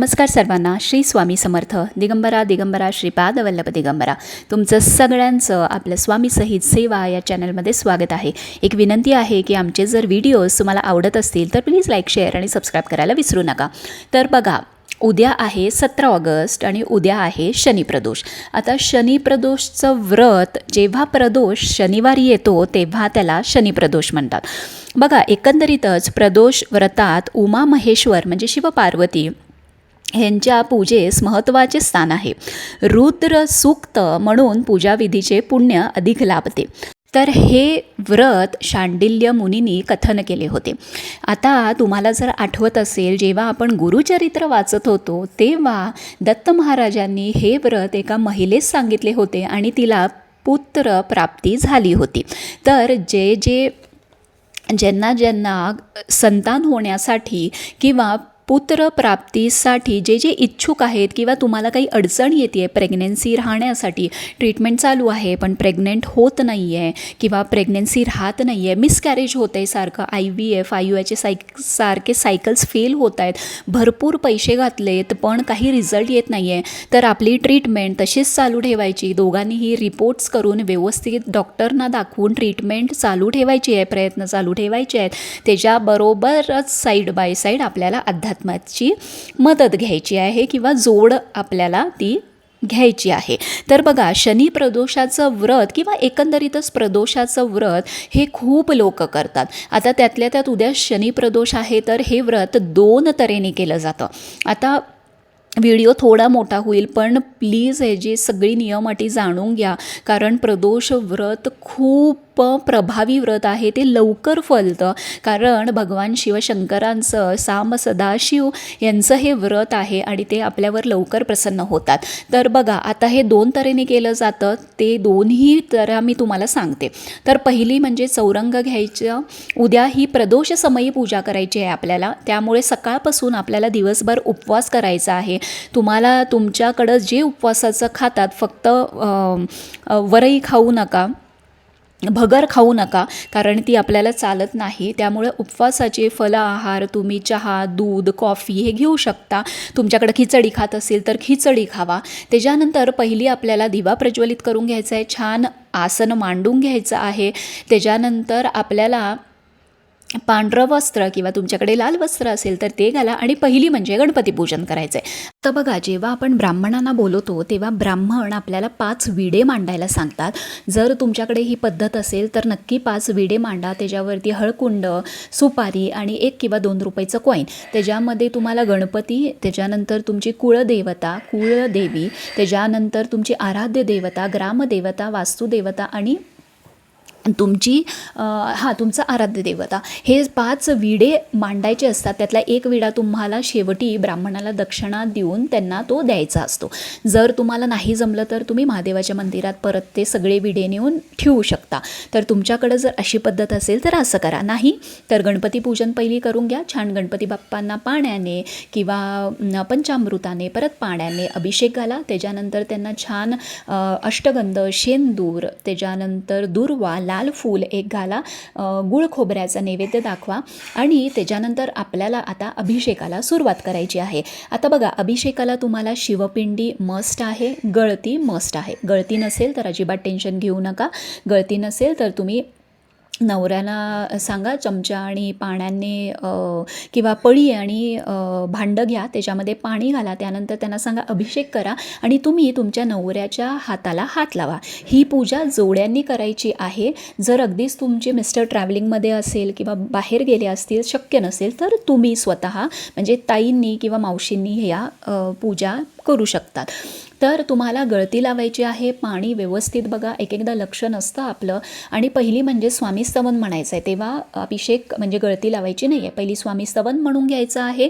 नमस्कार सर्वांना. श्री स्वामी समर्थ दिगंबरा दिगंबरा श्रीपाद वल्लभ दिगंबरा. तुमचं सगळ्यांचं आपलं स्वामी सहित सेवा या चॅनलमध्ये स्वागत आहे. एक विनंती आहे की आमचे जर व्हिडिओज तुम्हाला आवडत असतील तर प्लीज लाईक शेअर आणि सबस्क्राईब करायला विसरू नका. तर बघा उद्या आहे सतरा ऑगस्ट आणि उद्या आहे शनिप्रदोष आता शनिप्रदोषचं व्रत जेव्हा प्रदोष शनिवारी येतो तेव्हा त्याला शनिप्रदोष म्हणतात. बघा एकंदरीतच प्रदोष व्रतात उमा महेश्वर म्हणजे शिवपार्वती ह्यांच्या पूजेस महत्त्वाचे स्थान आहे. रुद्र सूक्त म्हणून पूजाविधीचे पुण्य अधिक लाभते. तर हे व्रत शांडिल्य मुनींनी कथन केले होते. आता तुम्हाला जर आठवत असेल जेव्हा आपण गुरुचरित्र वाचत होतो तेव्हा दत्त महाराजांनी हे व्रत एका महिलेस सांगितले होते आणि तिला पुत्र प्राप्ती झाली होती. तर जे जे ज्यांना ज्यांना संतान होण्यासाठी किंवा पुत्रप्राप्तीसाठी जे जे इच्छुक आहेत किंवा तुम्हाला काही अडचण येते आहे प्रेग्नेन्सी राहण्यासाठी ट्रीटमेंट चालू आहे पण प्रेग्नेंट होत नाही आहे किंवा प्रेग्नेन्सी राहत नाही आहे मिसकॅरेज होत आहे सारखं I V F I U एचे सायक सारखे सायकल्स फेल होत आहेत भरपूर पैसे घातलेत पण काही रिझल्ट येत नाही आहे तर आपली ट्रीटमेंट तशीच चालू ठेवायची. दोघांनीही रिपोर्ट्स करून व्यवस्थित डॉक्टरना दाखवून ट्रीटमेंट चालू ठेवायची आहे प्रयत्न चालू ठेवायचे आहेत. त्याच्याबरोबरच साईड बाय साईड आपल्याला अध्यात्म अध्यात्माची मदत घ्यायची आहे किंवा जोड आपल्याला ती घ्यायची आहे. तर बघा शनी प्रदोषाचं व्रत किंवा एकंदरीतच प्रदोषाचं व्रत हे खूप लोक करतात. आता त्यातल्या त्यात उद्या शनी प्रदोष आहे तर हे व्रत दोन तऱ्हेने केलं जातं. आता व्हिडिओ थोडा मोठा होईल पण प्लीज हे जी सगळी नियम अटी जाणून घ्या कारण प्रदोष व्रत खूप प्रभावी व्रत आहे. ते लवकर फलतं कारण भगवान शिवशंकरांचं साम सदाशिव यांचं हे व्रत आहे आणि ते आपल्यावर लवकर प्रसन्न होतात. तर बघा आता हे दोन तऱ्हेने केलं जातं. ते दोन्ही तऱ्हा मी तुम्हाला सांगते. तर पहिली म्हणजे चौरंग घ्यायचं. उद्या ही प्रदोष समयी पूजा करायची आहे आपल्याला. त्यामुळे सकाळपासून आपल्याला दिवसभर उपवास करायचा आहे. तुम्हाला तुमच्याकडं जे उपवासाचं खातात फक्त वरई खाऊ नका. भगर खाऊ नका कारण ती आपल्याला चालत नाही. त्यामुळे उपवासाचे फल आहार तुम्ही चहा दूध कॉफी हे घेऊ शकता. तुमच्याकडे खिचडी खात असेल तर खिचडी खावा. त्याच्यानंतर पहिली आपल्याला दिवा प्रज्वलित करून घ्यायचा आहे. छान आसन मांडून घ्यायचं आहे. त्याच्यानंतर आपल्याला पांढरं वस्त्र किंवा तुमच्याकडे लाल वस्त्र असेल तर ते घाला. आणि पहिली म्हणजे गणपती पूजन करायचं आहे तर बघा जेव्हा आपण ब्राह्मणांना बोलवतो तेव्हा ब्राह्मण आपल्याला पाच विडे मांडायला सांगतात. जर तुमच्याकडे ही पद्धत असेल तर नक्की पाच विडे मांडा. त्याच्यावरती हळकुंड सुपारी आणि एक किंवा दोन रुपयाचं कॉईन त्याच्यामध्ये तुम्हाला गणपती त्याच्यानंतर तुमची कुळदेवता कुळदेवी त्याच्यानंतर तुमची आराध्य देवता ग्रामदेवता वास्तुदेवता आणि तुमची हां तुमचं आराध्य देवता. हे पाच विडे मांडायचे असतात. त्यातला एक विडा तुम्हाला शेवटी ब्राह्मणाला दक्षिणा देऊन त्यांना तो द्यायचा असतो. जर तुम्हाला नाही जमलं तर तुम्ही महादेवाच्या मंदिरात परत ते सगळे विडे नेऊन ठेवू शकता. तर तुमच्याकडं जर अशी पद्धत असेल तर असं करा. नाही तर गणपती पूजन पहिली करून घ्या. छान गणपती बाप्पांना पाण्याने किंवा पंचामृताने परत पाण्याने अभिषेक घाला. त्याच्यानंतर त्यांना छान अष्टगंध शेंदूर त्याच्यानंतर दुर्वा लाल फूल एक घाला गुळ खोबऱ्याचा नैवेद्य दाखवा आणि त्याच्यानंतर आपल्याला आता अभिषेकाला सुरुवात करायची आहे. आता बघा अभिषेकाला तुम्हाला शिवपिंडी मस्ट आहे गळती मस्ट आहे. गळती नसेल तर अजिबात टेन्शन घेऊ नका. गळती नसेल तर तुम्ही नवऱ्याला सांगा चमचा आणि पाण्याने किंवा पळी आणि भांडं घ्या त्याच्यामध्ये पाणी घाला त्यानंतर त्यांना सांगा अभिषेक करा आणि तुम्ही तुमच्या नवऱ्याच्या हाताला हात लावा. ही पूजा जोड्यांनी करायची आहे. जर अगदीच तुमचे मिस्टर ट्रॅव्हलिंगमध्ये असेल किंवा बाहेर गेले असतील शक्य नसेल तर तुम्ही स्वतः म्हणजे ताईंनी किंवा मावशींनी ह्या पूजा करू शकतात. तर तुम्हाला गळती लावायची आहे पाणी व्यवस्थित बघा एक एकदा लक्ष नसतं आपलं. आणि पहिली म्हणजे स्वामी स्तवन म्हणायचं आहे तेव्हा अभिषेक म्हणजे गळती लावायची नाही आहे पहिली स्वामी स्तवन म्हणून घ्यायचं आहे.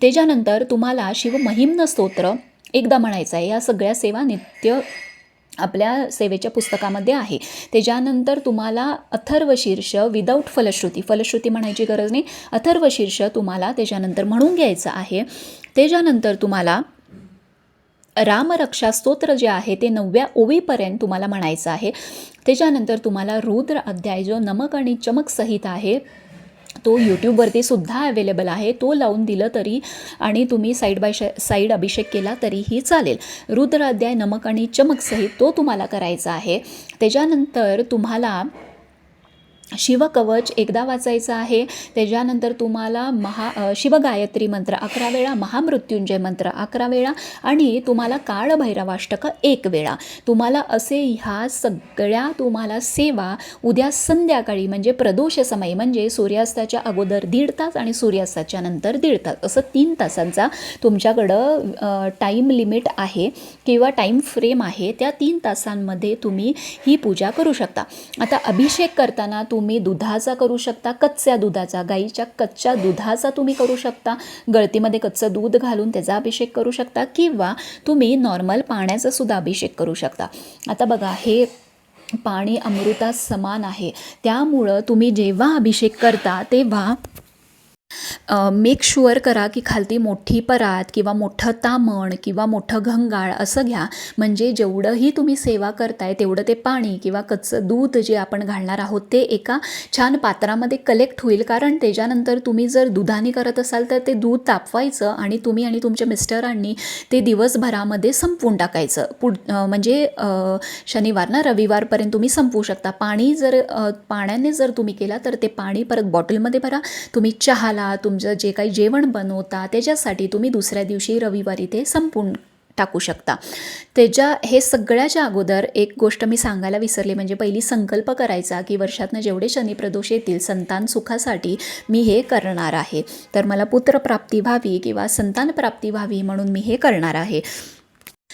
त्याच्यानंतर तुम्हाला शिवमहिम्न स्तोत्र एकदा म्हणायचं आहे या सगळ्या सेवा नित्य आपल्या सेवेच्या पुस्तकामध्ये आहे. त्याच्यानंतर तुम्हाला अथर्वशीर्ष विदाऊट फलश्रुती. फलश्रुती म्हणायची गरज नाही. अथर्वशीर्ष तुम्हाला त्याच्यानंतर म्हणून घ्यायचं आहे. त्याच्यानंतर तुम्हाला रामरक्षा स्तोत्र जे आहे ते नवव्या ओवीपर्यंत तुम्हाला म्हणायचं आहे. त्याच्यानंतर तुम्हाला रुद्र अध्याय जो नमक आणि चमक सहित आहे तो यूट्यूबवरती सुद्धा अवेलेबल आहे. तो लावून दिलं तरी आणि तुम्ही साईड बाय साईड अभिषेक केला तरीही चालेल. रुद्र अध्याय नमक आणि चमकसहित तो तुम्हाला करायचा आहे. त्याच्यानंतर तुम्हाला शिवकवच एकदा वाचायचं आहे. त्याच्यानंतर तुम्हाला महा शिवगायत्री मंत्र अकरा वेळा महामृत्युंजय मंत्र अकरा वेळा आणि तुम्हाला काळभैरवाष्टक एक वेळा. तुम्हाला असे ह्या सगळ्या तुम्हाला सेवा उद्या संध्याकाळी म्हणजे प्रदोष समय म्हणजे सूर्यास्ताच्या अगोदर दीड तास आणि सूर्यास्ताच्या नंतर दीड तास असं तीन तासांचा तुमच्याकडं टाईम लिमिट आहे किंवा टाईम फ्रेम आहे. त्या तीन तासांमध्ये तुम्ही ही पूजा करू शकता. आता अभिषेक करताना तुम्ही दुधाचा करू शकता कच्च्या दुधाचा गाईच्या कच्च्या दुधाचा तुम्ही करू शकता गळतीमध्ये कच्चं दूध घालून त्याचा अभिषेक करू शकता किंवा तुम्ही नॉर्मल पाण्याचा सुद्धा अभिषेक करू शकता. आता बघा हे पाणी अमृतास समान आहे. त्यामुळं तुम्ही जेव्हा अभिषेक करता तेव्हा मेक शुअर करा की खालती मोठी परात किंवा मोठं तामण किंवा मोठं घंगाळ असं घ्या. म्हणजे जेवढंही तुम्ही सेवा करताय तेवढं ते पाणी किंवा कच्चं दूध जे आपण घालणार आहोत ते एका छान पात्रामध्ये कलेक्ट होईल. कारण त्याच्यानंतर तुम्ही जर दुधाने करत असाल तर ते दूध तापवायचं आणि तुम्ही आणि तुमच्या मिस्टरांनी ते दिवसभरामध्ये संपवून टाकायचं. पुढ म्हणजे शनिवार ना रविवारपर्यंत तुम्ही संपवू शकता. पाणी जर पाण्याने जर तुम्ही केला तर ते पाणी परत बॉटलमध्ये भरा. तुम्ही चहाला तुम तुमचं जे काही जेवण बनवता त्याच्यासाठी तुम्ही दुसऱ्या दिवशी रविवारी ते संपून टाकू शकता. त्याच्या हे सगळ्याच्या अगोदर एक गोष्ट मी सांगायला विसरले म्हणजे पहिली संकल्प करायचा की वर्षातनं जेवढे शनिप्रदोष येतील संतान सुखासाठी मी हे करणार आहे. तर मला पुत्रप्राप्ती व्हावी किंवा संतान प्राप्ती व्हावी म्हणून मी हे करणार आहे.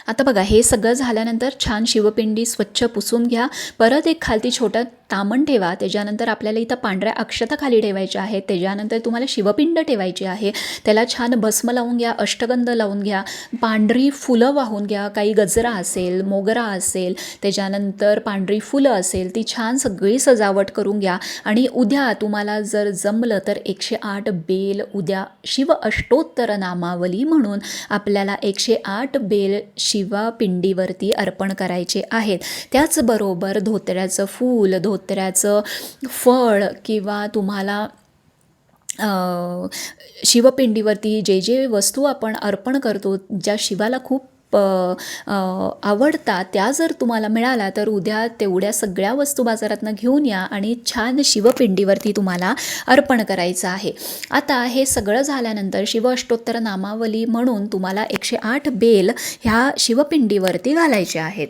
आता बघा हे सगळं झाल्यानंतर छान शिवपिंडी स्वच्छ पुसून घ्या. परत एक खालती छोटं तामण ठेवा. त्याच्यानंतर आपल्याला इथं पांढऱ्या अक्षता खाली ठेवायच्या आहेत. त्याच्यानंतर तुम्हाला शिवपिंड ठेवायची आहे. त्याला छान भस्म लावून घ्या अष्टगंध लावून घ्या. पांढरी फुलं वाहून घ्या. काही गजरा असेल मोगरा असेल त्याच्यानंतर पांढरी फुलं असेल ती छान सगळी सजावट करून घ्या. आणि उद्या तुम्हाला जर जमलं तर एकशे आठ बेल उद्या शिव अष्टोत्तर नामावली म्हणून आपल्याला एकशे आठ बेल शिवपिंडीवरती अर्पण करायचे आहेत. त्याचबरोबर धोतऱ्याचं फूल धोतऱ्याचं फळ किंवा तुम्हाला शिवपिंडीवरती जे जे वस्तू आपण अर्पण करतो ज्या शिवाला खूप अ, आवडतात त्या जर तुम्हाला मिळाल्या तर उद्या तेवढ्या सगळ्या वस्तू बाजारातनं घेऊन या आणि छान शिवपिंडीवरती तुम्हाला अर्पण करायचं आहे. आता हे सगळं झाल्यानंतर शिव अष्टोत्तर नामावली म्हणून तुम्हाला एकशे आठ बेल ह्या शिवपिंडीवरती घालायचे आहेत.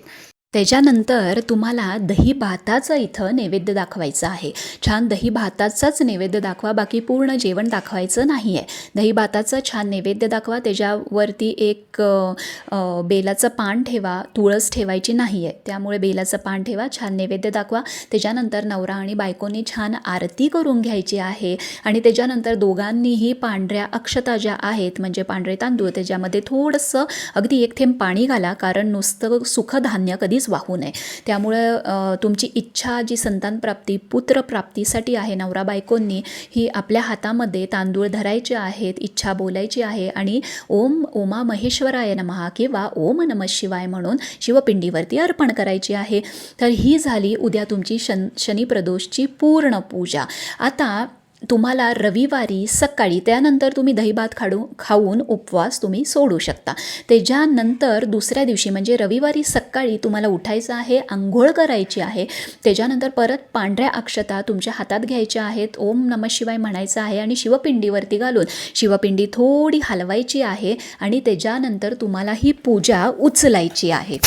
त्याच्यानंतर तुम्हाला दही भाताचं इथं नैवेद्य दाखवायचं आहे. छान दही भाताचाच नैवेद्य दाखवा बाकी पूर्ण जेवण दाखवायचं नाही आहे दही भाताचं छान नैवेद्य दाखवा त्याच्यावरती एक बेलाचं पान ठेवा तुळस ठेवायची नाही आहे त्यामुळे बेलाचं पान ठेवा छान नैवेद्य दाखवा. त्याच्यानंतर नवरा आणि बायकोनी छान आरती करून घ्यायची आहे. आणि त्याच्यानंतर दोघांनीही पांढऱ्या अक्षता ज्या आहेत म्हणजे पांढरे तांदूळ त्याच्यामध्ये थोडंसं अगदी एक थेंब पाणी घाला कारण नुसतं सुखधान्य कधीच वाहू नये. त्यामुळं तुमची इच्छा जी संतानप्राप्ती पुत्रप्राप्तीसाठी आहे नवरा बायकोंनी ही आपल्या हातामध्ये तांदूळ धरायचे आहेत इच्छा बोलायची आहे आणि ओम ओमा महेश्वराय नमहा किंवा ओम नम शिवाय म्हणून शिवपिंडीवरती अर्पण करायची आहे. तर ही झाली उद्या तुमची शन शनिप्रदोषची पूर्ण पूजा. आता तुम्हाला रविवारी सकाळी त्यानंतर तुम्ही दहीभात खाडू खाऊन उपवास तुम्ही सोडू शकता. त्याच्यानंतर दुसऱ्या दिवशी म्हणजे रविवारी सकाळी तुम्हाला उठायचं आहे आंघोळ करायची आहे त्याच्यानंतर परत पांढऱ्या अक्षता तुमच्या हातात घ्यायच्या आहेत ओम नम शिवाय म्हणायचं आहे आणि शिवपिंडीवरती घालून. शिवपिंडी थोडी हलवायची आहे आणि त्याच्यानंतर तुम्हाला ही पूजा उचलायची आहे.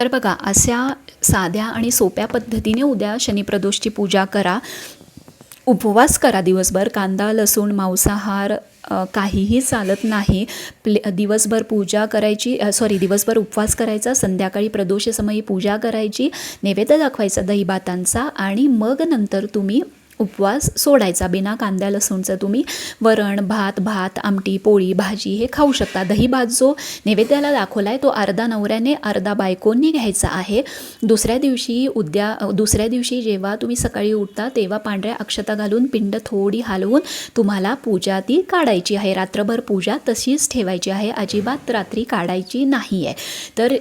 तर बघा अशा साध्या आणि सोप्या पद्धतीने उद्या शनिप्रदोषची पूजा करा. उपवास करा दिवसभर कांदा लसूण मांसाहार काहीही चालत नाही. प्ले दिवसभर पूजा करायची सॉरी दिवसभर उपवास करायचा संध्याकाळी प्रदोषसमयी पूजा करायची नैवेद्य दाखवायचा दहीभातांचा आणि मग नंतर तुम्ही उपवास सोडायचा. बिना कांद्या लसूणचं तुम्ही वरण भात भात आमटी पोळी भाजी हे खाऊ शकता. दही भात जो नैवेद्याला दाखवला आहे तो अर्धा नवऱ्याने अर्धा बायकोंनी घ्यायचा आहे. दुसऱ्या दिवशी उद्या दुसऱ्या दिवशी जेव्हा तुम्ही सकाळी उठता तेव्हा पांढऱ्या अक्षता घालून पिंड थोडी हलवून तुम्हाला पूजा ती काढायची आहे. रात्रभर पूजा तशीच ठेवायची आहे. अजिबात रात्री काढायची नाही आहे तर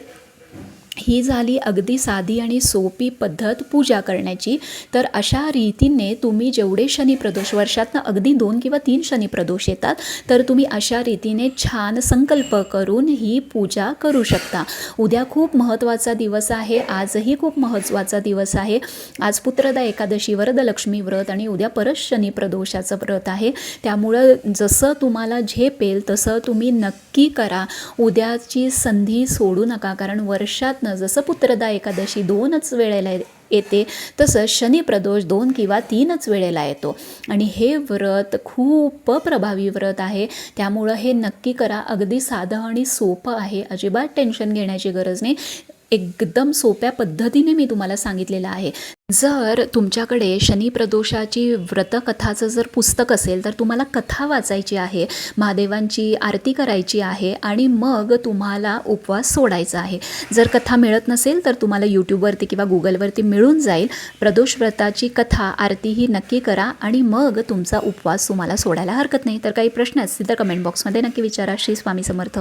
ही झाली अगदी साधी आणि सोपी पद्धत पूजा करण्याची. तर अशा रीतीने तुम्ही जेवढे शनी प्रदोष वर्षातनं अगदी दोन किंवा तीन शनी प्रदोष येतात तर तुम्ही अशा रीतीने छान संकल्प करून ही पूजा करू शकता. उद्या खूप महत्त्वाचा दिवस आहे आजही खूप महत्त्वाचा दिवस आहे. आज पुत्रदा एकादशी वरदलक्ष्मी व्रत आणि उद्या परत शनी प्रदोषाचं व्रत आहे. त्यामुळं जसं तुम्हाला झेपेल तसं तुम्ही नक्की करा. उद्याची संधी सोडू नका कारण वर्षात वर्षातनं जसं पुत्रदा एकादशी दोनच वेळेला येते तसं शनी प्रदोष दोन किंवा तीनच वेळेला येतो. आणि हे व्रत खूप प्रभावी व्रत आहे. त्यामुळं हे नक्की करा. अगदी साधं आणि सोपं आहे. अजिबात टेन्शन घेण्याची गरज नाही. एकदम सोप्या पद्धतीने मी तुम्हाला सांगितलेलं आहे. जर तुमच्याकडे शनी प्रदोषाची व्रतकथाचं जर पुस्तक असेल तर तुम्हाला कथा वाचायची आहे महादेवांची आरती करायची आहे आणि मग तुम्हाला उपवास सोडायचा आहे. जर कथा मिळत नसेल तर तुम्हाला यूट्यूबवरती किंवा गुगलवरती मिळून जाईल. प्रदोष व्रताची कथा आरती ही नक्की करा आणि मग तुमचा उपवास तुम्हाला सोडायला हरकत नाही. तर काही प्रश्न असतील तर कमेंट बॉक्समध्ये नक्की विचारा. श्री स्वामी समर्थ.